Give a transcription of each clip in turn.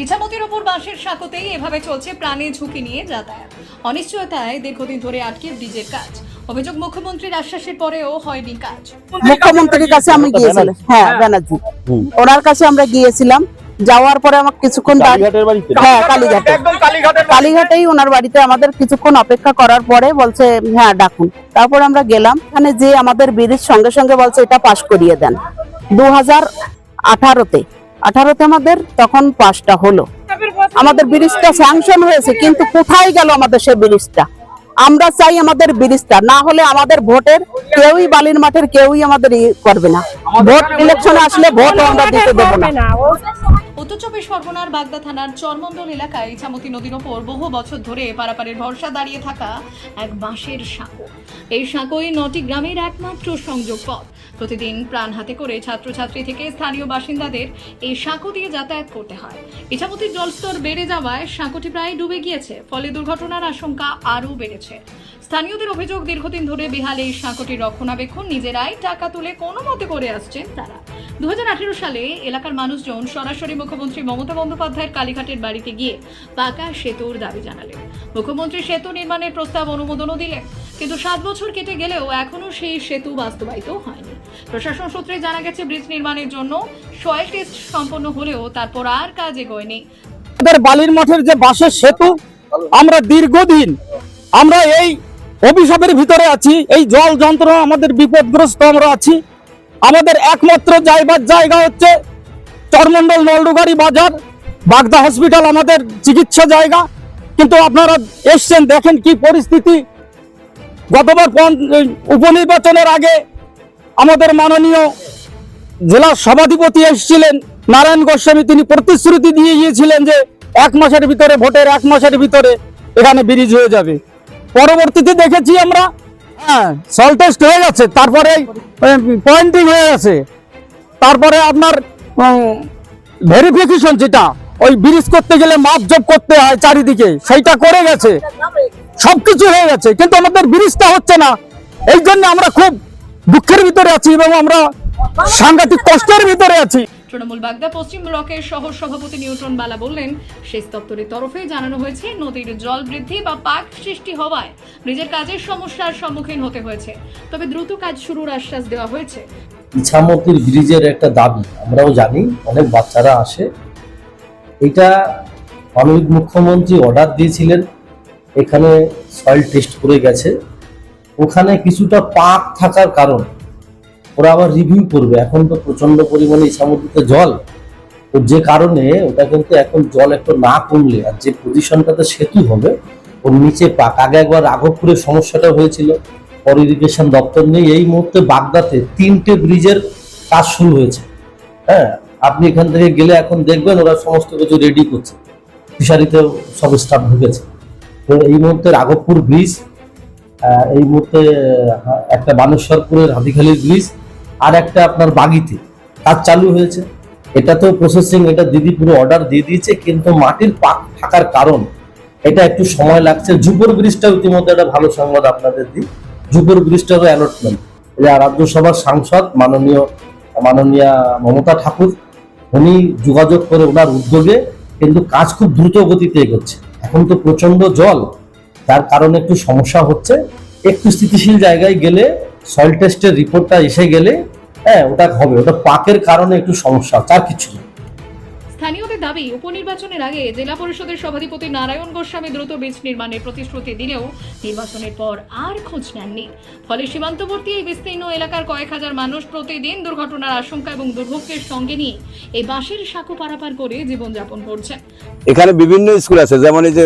ইছামতির ওপর বাঁশের সাঁকোতেই এভাবে চলছে প্রাণে ঝুঁকি নিয়ে যাতায়াত। অনিশ্চয়তায় দীর্ঘদিন ধরে আটকে ব্রিজের কাজ। অভিযোগ মুখ্যমন্ত্রীর আশ্বাসের পরেও হয়নি কাজ। মুখ্যমন্ত্রীর কাছে আমি গিয়েছিলাম। হ্যাঁ ব্যানার্জি। ওনার কাছে আমরা গিয়েছিলাম। যাওয়ার পরে আমার কিছুক্ষণ দাঁড়- কালীঘাটের বাড়িতে? হ্যাঁ কালীঘাটে। কালীঘাটেই ওনার বাড়িতে আমাদের কিছুক্ষণ অপেক্ষা করার পরে বলছে হ্যাঁ ডাকুন। তারপর আমরা গেলাম। এখানে যে আমাদের ব্রিজ সঙ্গে সঙ্গে বলছে এটা পাশ করিয়ে দেন। দু হাজার আঠারোতে আঠারোতে আমাদের, তখন পাশটা হলো। আমাদের ব্রিজটা স্যাংশন হয়েছে, কিন্তু কোথায় গেল আমাদের সেই ব্রিজটা? আমরা চাই আমাদের ব্রিজটা, না হলে আমাদের ভোটের কেউই বালির মাঠের কেউই আমাদের ই করবে না। ভোট ইলেকশনে আসলে ভোট আমরা দিতে দেবো না। উত্তর চব্বিশ পরগনার বাগদা থানার চরমন্ডল এলাকায় ইছামতি নদীর ওপর বহু বছর ধরে পারাপারের ভরসা দাঁড়িয়ে থাকা এক বাঁশের সাঁকো। এই সাঁকোই নটি গ্রামের একমাত্র সংযোগ পথ। প্রতিদিন প্রাণ হাতে করে ছাত্রছাত্রী থেকে স্থানীয় বাসিন্দাদের এই সাঁকো দিয়ে যাতায়াত করতে হয়। ইছামতির জলস্তর বেড়ে যাওয়ায় সাঁকোটি প্রায় ডুবে গিয়েছে, ফলে দুর্ঘটনার আশঙ্কা আরও বেড়েছে। স্থানীয়দের অভিযোগ, দীর্ঘদিন ধরে বিহাল এই সাঁকোটির রক্ষণাবেক্ষণ, নিজেরাই টাকা তুলে কোনো মতে করে আসছেন তারা। দু হাজার আঠেরো সালে এলাকার মানুষজন সরাসরি মুখ্যমন্ত্রী মমতা বন্দ্যোপাধ্যায়ের কালীঘাটের বাড়িতে গিয়ে পাকা সেতুর দাবি জানালেন। মুখ্যমন্ত্রী সেতু নির্মাণের প্রস্তাব অনুমোদনও দিলেন, কিন্তু সাত বছর কেটে গেলেও এখনও সেই সেতু বাস্তবায়িত হয়নি। প্রশাসন সূত্রে জানা গেছে, ব্রিজ নির্মাণের জন্য সয়েল টেস্ট সম্পন্ন হলেও তারপর আর কাজ এগোয়নি। আমাদের বালির মঠের যে বাসের সেতু, আমরা দীর্ঘদিন আমরা এই অভিশাপের ভিতরে আছি, এই জল যন্ত্রণা আমাদের বিপদগ্রস্ত আমরা আছি। আমাদের একমাত্র যাইবার জায়গা হচ্ছে চরমন্ডল নলডুগারি বাজার, বাগদা হসপিটাল আমাদের চিকিৎসা জায়গা। কিন্তু আপনারা এসছেন, দেখেন কি পরিস্থিতি। গতবার উপনির্বাচনের আগে আমাদের মাননীয় জেলা সভাধিপতি এসেছিলেন। নারায়ণ গোস্বামী, তিনি প্রতিশ্রুতি দিয়ে গিয়েছিলেন যে এক মাসের ভিতরে, ভোটের এক মাসের ভিতরে এখানে ব্রিজ হয়ে যাবে। পরবর্তীতে দেখেছি আমরা হ্যাঁ সল টেস্ট হয়ে গেছে, তারপরে পয়েন্টিং হয়ে গেছে। তারপরে আপনার ভেরিফিকেশন যেটা, ওই ব্রিজ করতে গেলে মাপ জব করতে হয় চারিদিকে, সেইটা করে গেছে। সবকিছু হয়ে গেছে, কিন্তু আমাদের ব্রিজটা হচ্ছে না। এই জন্য আমরা খুব দুঃখের ভিতরে আছি এবং আমরা সাংঘাতিক কষ্টের ভিতরে আছি। তৃণমূল বাগদা পশ্চিম ব্লকের শহর সভাপতি নিউটন বালা বললেন সেচ দপ্তরের তরফে জানানো হয়েছে নদীর জল বৃদ্ধি বা পাক সৃষ্টি হওয়ায় ব্রিজের কাজের সমস্যার সম্মুখীন হতে হয়েছে। তবে দ্রুত কাজ শুরুর আশ্বাস দেওয়া হয়েছে। ইছামতির ব্রিজের একটা দাবি আমরাও জানি অনেক বাচ্চারা আসে। এটা মাননীয় মুখ্যমন্ত্রী অর্ডার দিয়েছিলেন এখানে সয়েল টেস্ট করে গেছে। ওখানে কিছুটা পাক থাকার কারণ। ওরা আবার রিভিউ করবে। এখন তো প্রচণ্ড পরিমাণে ইছামতিতে জল। তো যে কারণে ওটা কিন্তু এখন জল একটু না কমলে, আর যে পজিশনটাতে সেতু হবে, ওর নিচে পাক। আগে একবার রাঘবপুরের সমস্যাটা হয়েছিল। পর ইরিগেশন দপ্তর নেই। এই মুহূর্তে বাগদাতে তিনটে ব্রিজের কাজ শুরু হয়েছে। হ্যাঁ আপনি এখান থেকে গেলে এখন দেখবেন ওরা সমস্ত কিছু রেডি করছে। ফিশারিতেও সব স্টাফ ঢুকেছে তো এই মুহূর্তে রাঘবপুর ব্রিজ এই মুহূর্তে একটা বানেশ্বরপুরের হাতিখালির ব্রিজ আর একটা আপনার বাগিতে। কাজ চালু হয়েছে। এটা তো প্রসেসিং এটা দিদি পুরো অর্ডার দিয়ে দিয়েছে, কিন্তু মাটির পাক থাকার কারণ এটা একটু সময় লাগছে। জুপুর ব্রিজটা ইতিমধ্যে একটা ভালো সংবাদ আপনাদের দিই। জুপুর ব্রিজটারও অ্যালটমেন্ট রাজ্যসভার সাংসদ মাননীয়, মাননীয়া মমতা ঠাকুর, উনি যোগাযোগ করে ওনার উদ্যোগে কিন্তু কাজ খুব দ্রুত গতিতে এগোচ্ছে। এখন তো প্রচণ্ড জল। যার কারণে একটু সমস্যা হচ্ছে। একটু স্থিতিশীল জায়গায় গেলে সয়েল টেস্টের রিপোর্টটা এসে গেলে হ্যাঁ ওটা হবে। ওটা পাকের কারণে একটু সমস্যা আর কিছু না স্থানীয়দের দাবি উপনির্বাচনের আগে জেলা পরিষদের সভাধিপতি নারায়ণ গোস্বামী দ্রুত ব্রিজ নির্মাণের প্রতিশ্রুতি দিলেও নির্বাচনের পর আর খোঁজ নেননি। ফলে সীমান্তবর্তী এই বিস্তীর্ণ এলাকার কয়েক হাজার মানুষ প্রতিদিন দুর্ঘটনার আশঙ্কা এবং দুর্ভোগের সঙ্গে নিয়ে এই বাঁশের সাঁকো পারাপার করে জীবনযাপন করছেন এখানে বিভিন্ন স্কুল আছে যেমন এই যে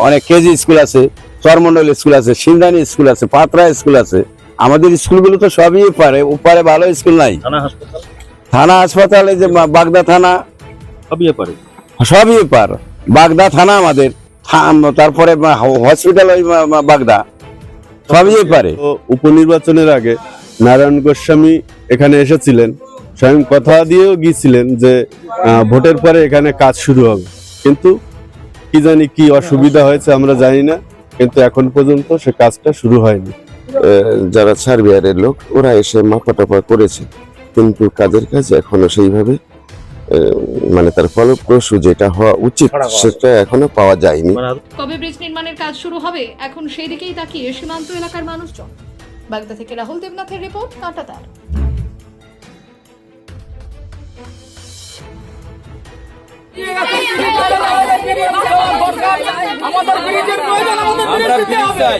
অনেক কেজি স্কুল আছে চরমন্ডল স্কুল আছে সিন্দানি স্কুল আছে পাত্রা স্কুল আছে। আমাদের স্কুলগুলো তো সবই পারে ওপারে ভালো স্কুল নাই। থানা হাসপাতাল? থানা হাসপাতালে যে বাগদা থানা সবই পারে সবই পার বাগদা থানা আমাদের থা- তারপরে হসপিটাল ওই বাগদা সবই পারে উপনির্বাচনের আগে নারায়ণ গোস্বামী এখানে এসেছিলেন স্বয়ং কথা দিয়েও গিয়েছিলেন যে ভোটের পরে এখানে কাজ শুরু হবে। কিন্তু কি জানি কি অসুবিধা হয়েছে আমরা জানি না কিন্তু এখন পর্যন্ত সে কাজটা শুরু হয়নি। যারা সার্বিয়ারের লোক ওরা এসে মাপা টাপা করেছে। কিন্তু কাজের কাজ এখনও সেইভাবে মানে তার ফলপ্রসূ যেটা হওয়া উচিত সেটা এখনও পাওয়া যায়নি। কবে ব্রিজ নির্মাণের কাজ শুরু হবে? এখন সেই দিকেই তাকিয়ে সীমান্ত এলাকার মানুষজন। বাগদা থেকে রাহুল দেবনাথের রিপোর্ট কাঁটাতার। আমাদের ব্রিজের প্রয়োজন আমাদের দিতে হবে।